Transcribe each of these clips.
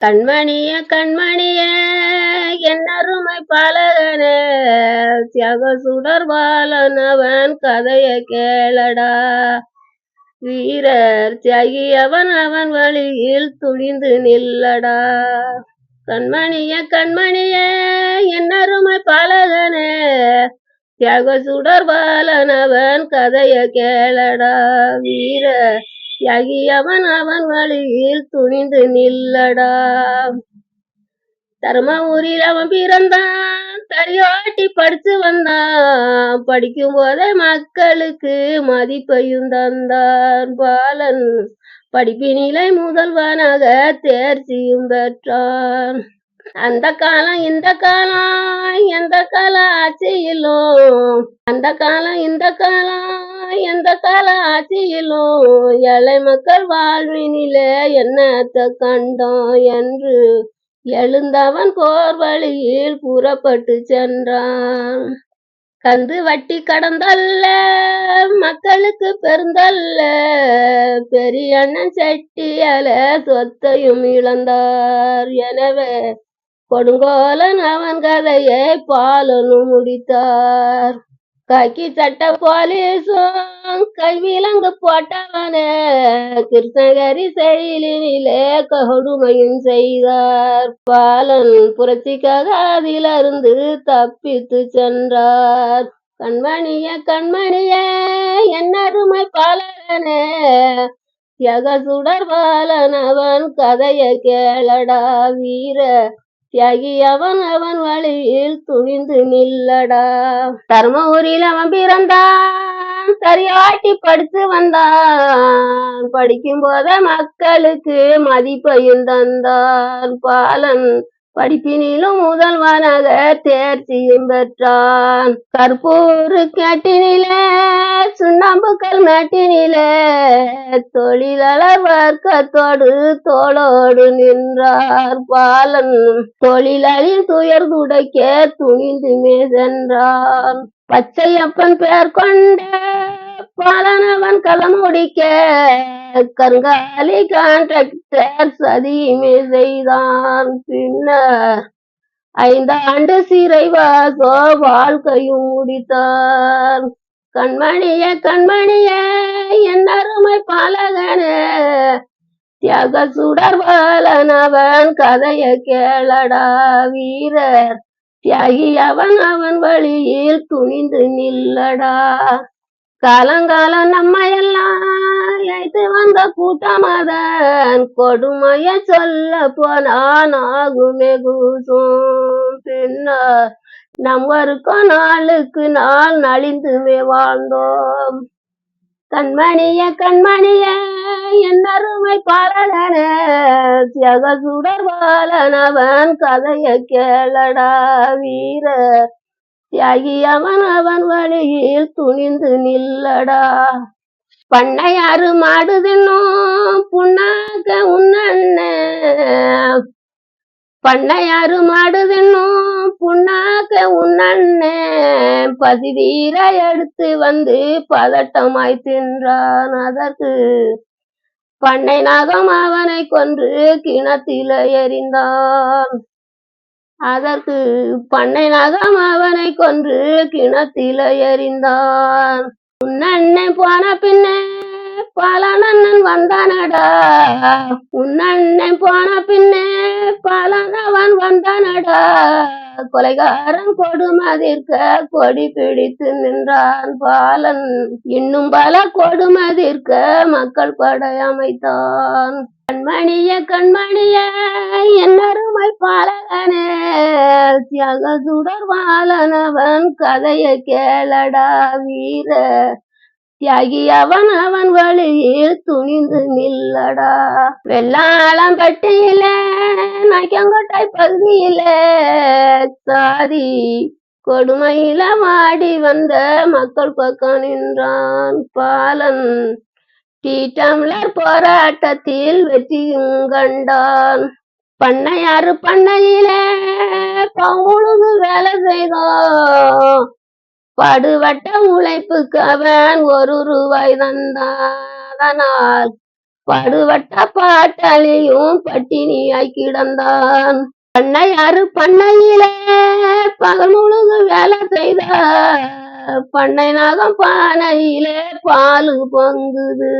கண்மணிய கண்மணிய என்னருமை பாலகனே தியாக சுடர் அவன் கதைய கேளடா. வீரர் தியாகி அவன் அவன் வழியில் துணிந்து நில்லடா. கண்மணிய கண்மணிய என்னருமை பாலகனே தியாக சுடர் பாலனவன் கதைய கேளடா. வீரர் தியாகி அவன் வழியில் துணிந்து நில்லடா. தர்மபுரியில் அவன் பிறந்தான் தரியாட்டி படிச்சு வந்தான். படிக்கும் போதே மக்களுக்கு மதிப்பையும் தந்தான். பாலன் படிப்பினிலை முதல்வனாக தேர்ச்சியும் பெற்றான். அந்த காலம் இந்த காலம் எந்த கால ஆட்சியிலும் அந்த காலம் இந்த காலம் எந்த கால ஆட்சியிலும் ஏழை மக்கள் வாழ்வினிலே என்னத்த கண்டோம் என்று எழுந்தவன் போர் வழியில் புறப்பட்டு சென்றான். கந்து வட்டி கடந்தல்ல மக்களுக்கு பெருந்தல்ல பெரிய அண்ணன் செட்டியால சொத்தையும் இழந்தார். எனவே கொடுங்கோலன் அவன் கதையை பாலனும் முடித்தார். கக்கி சட்ட போலீசும் கைவிலங்கு போட்டவனே கிருஷ்ணகிரி செயலினிலே கொடுமையும் செய்தார். பாலன் புரட்சிக்காக அதிலிருந்து தப்பித்து சென்றார். கண்மணிய கண்மணிய என்னருமை பாலனே தியாக சுடர் பாலன் அவன் கதைய கேளடா வீர தியாகி அவன் அவன் வழியில் துணிந்து நில்லடா. தர்மபுரியில் அவன் பிறந்தான். சரியாட்டி படித்து வந்தான். படிக்கும் போத மக்களுக்கு மதிப்பையும் தந்தான். பாலன் படிப்பினிலும் முதல்வனாக தேர்ச்சியும் பெற்றான். கற்பூரு கேட்டினிலே சுண்ணாம்புக்கல் மேட்டினிலே தொழிலாளர் வர்க்கத்தோடு தோளோடு நின்றார் பாலன். தொழிலாளின் துயர் துடைக்க துணிந்துமே சென்றான் பச்சையப்பன் பெயர் கொண்ட பாலனவன் கலமுடிக்க கருங்காலி கான்ட்ராக்டர் சதியுமே செய்தான் பின்னர் ஐந்தாண்டு சிறைவாசோ வாழ்க்கையும் முடித்தார். கண்மணிய கண்மணிய என் அருமை பாலகனே தியாக சுடர் பாலனவன் கதைய கேளடா வீரர். தியாகி அவன் அவன் வழியில் துணிந்து நில்லடா. காலங்காலம் நம்ம எல்லாம் அழைத்து வந்த கூட்டமதன் கொடுமைய சொல்ல போனான் ஆகுமே கூசும் பின்னர் நம்மருக்கும் நாளுக்கு நாள் நலிந்துமே வாழ்ந்தோம். கண்மணிய கண்மணிய என் அருமை பாலகனே தியாக பாலனவன் கதைய கேளடா வீரர். தியாகி அவன் அவன் வழியில் துணிந்து நில்லடா. பண்ணையாறு மாடு புண்ணாக்க உன்னண்ண பண்ணையாறு மாடு புண்ணாக்க உன்னண்ண பசிதீர எடுத்து வந்து பதட்டமாய் தின்றான் அதற்கு. பண்ணை நாகம் அவனை கொன்று கிணத்தில எறிந்தான். அதற்கு பண்ணை நகம் அவனை கொன்று கிணத்தில எறிந்தான். உன்னண்ணன் போன பின்னே பலனண்ணன் வந்தானடா. உன்னண்ணன் போன பின்னே பலனவன் வந்தானடா. கொலைகாரன் கொடுமதிர்க்க கொடி பிடித்து நின்றான். பாலன் இன்னும் பல கொடுமதிர்க்க மக்கள் படை அமைத்தான். கண்மணிய கண்மணிய என்னருமை பாலகனே. தியாக சுடர்வாளனவன் கதைய கேளடா வீர. தியாகி அவன் அவன் வழியில் துணிந்து நில்லடா. வெள்ளாளம் பட்டியில நக்கங்கொட்டை பகுதியில சாதி கொடுமையில மாடி வந்த மக்கள் பக்கம் நின்றான் பாலன். டீ டம்ளர் போராட்டத்தில் வெற்றியும் கண்டான். பண்ணையாறு பண்ணையிலே பங்குழுது வேலை செய்தோம் படுவட்ட உழைப்புக்கு அவன் ஒரு ரூபாய் தந்தான் அதனால் பாட்டாளியும் பட்டினியாய் கிடந்தான். பண்ணையாறு பண்ணையிலே பகல் முழுது வேலை செய்த? பண்ணை நாகம் பானையிலே பாலு பொங்குது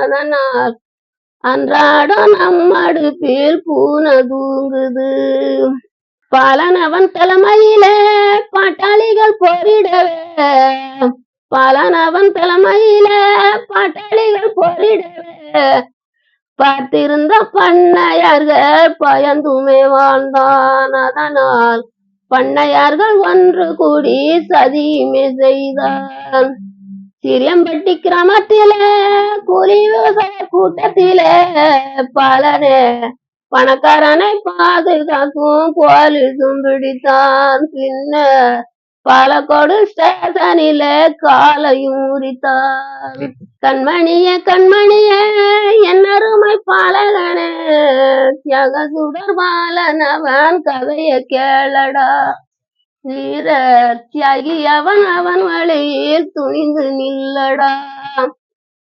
அதனால் அன்றாடம் நம் அடுப்பில் பூனை தூங்குது. பாலனவன் தலைமையிலே பாட்டாளிகள் போரிடவே. பாலனவன் தலைமையிலே பாட்டாளிகள் போரிடவே. பார்த்திருந்த பண்ணையார்கள் பயந்துமே வாழ்ந்தான் அதனால். பண்ணையார்கள் ஒன்று கூடி சதியுமே செய்தான். சிரியம்பட்டி கிராமத்திலே கூலி விவசாய கூட்டத்திலே பலனே பணக்காரனை பாதுகாக்கும் போலீஸும் பிடித்தான். பின்னர் பாலக்கோடு ஸ்டேஷனில காலையும் உரித்தான். கண்மணியே கண்மணியே என் அருமை பாலகனே தியாக சுடர் பாலனவன் கதைய கேளடா. வீர தியாகி அவன் அவன் வழியில் துணிந்து நில்லடா.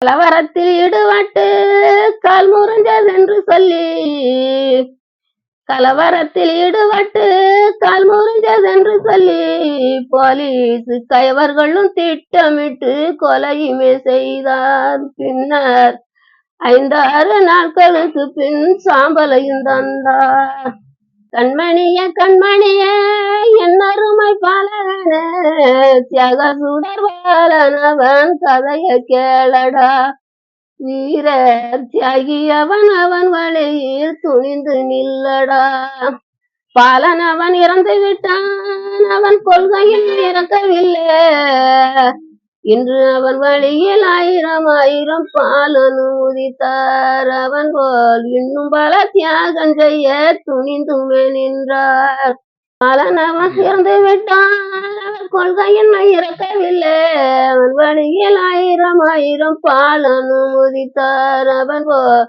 கலவரத்தில் ஈடுபட்டு கால் முறிஞ்சதென்று சொல்லி கலவரத்தில் ஈடுபட்டு கால் முறிஞ்சதென்று சொல்லி போலீஸ் கைவர்களும் திட்டமிட்டு கொலையுமே செய்தார். பின்னர் ஐந்தாறு நாட்களுக்கு பின் சாம்பலையும் தந்தார். கண்மணிய கண்மணிய பாலகனே தியாக சுடர் கதைய கேளடா. வீர தியாகி அவன் அவன் வழியில் துணிந்து நில்லடா. பாலன் அவன் இறந்து விட்டான். அவன் கொள்கையில் இறக்கவில்லை. இன்று அவன் வழியில் ஆயிரம் ஆயிரம் பாலன் உதித்தார் அவன் போல் இன்னும் பல தியாகம் செய்ய துணிந்துமே நின்றார். பாலன் அவன் இறந்து விட்டான். அவன் கொள்கையில் இறக்கவில்லை. அவன் வழியில் ஆயிரம் ஆயிரம் பாலனும் உதித்தார் அவன் போல்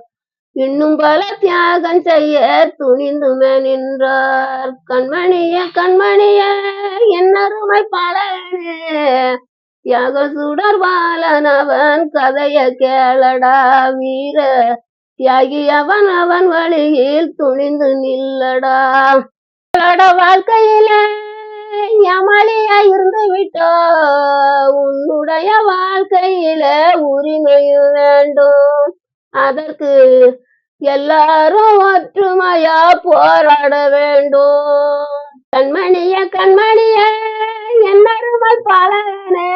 இன்னும் பல தியாகம் செய்ய துணிந்துமே நின்றார். கண்மணிய கண்மணிய என் அருமை பாலனே. தியாக சுடர் பாலன் அவன் கதைய கேளடா. வீர தியாகி அவன் அவன் வழியில் துணிந்து நில்லடா. உங்களோட வாழ்க்கையில இருந்து விட்டோ உன்னுடைய வாழ்க்கையில உரிமையும் வேண்டும். அதற்கு எல்லாரும் ஒற்றுமையா போராட வேண்டும். கண்மணிய கண்மணிய என்னருமை பாலனே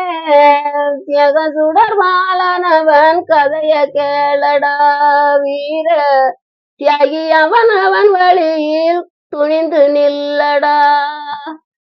தியக சுடர் மாலனவன் கதைய கேளடா வீர. தியாகி அவன் அவன் வழியில் துணிந்து நில்லடா.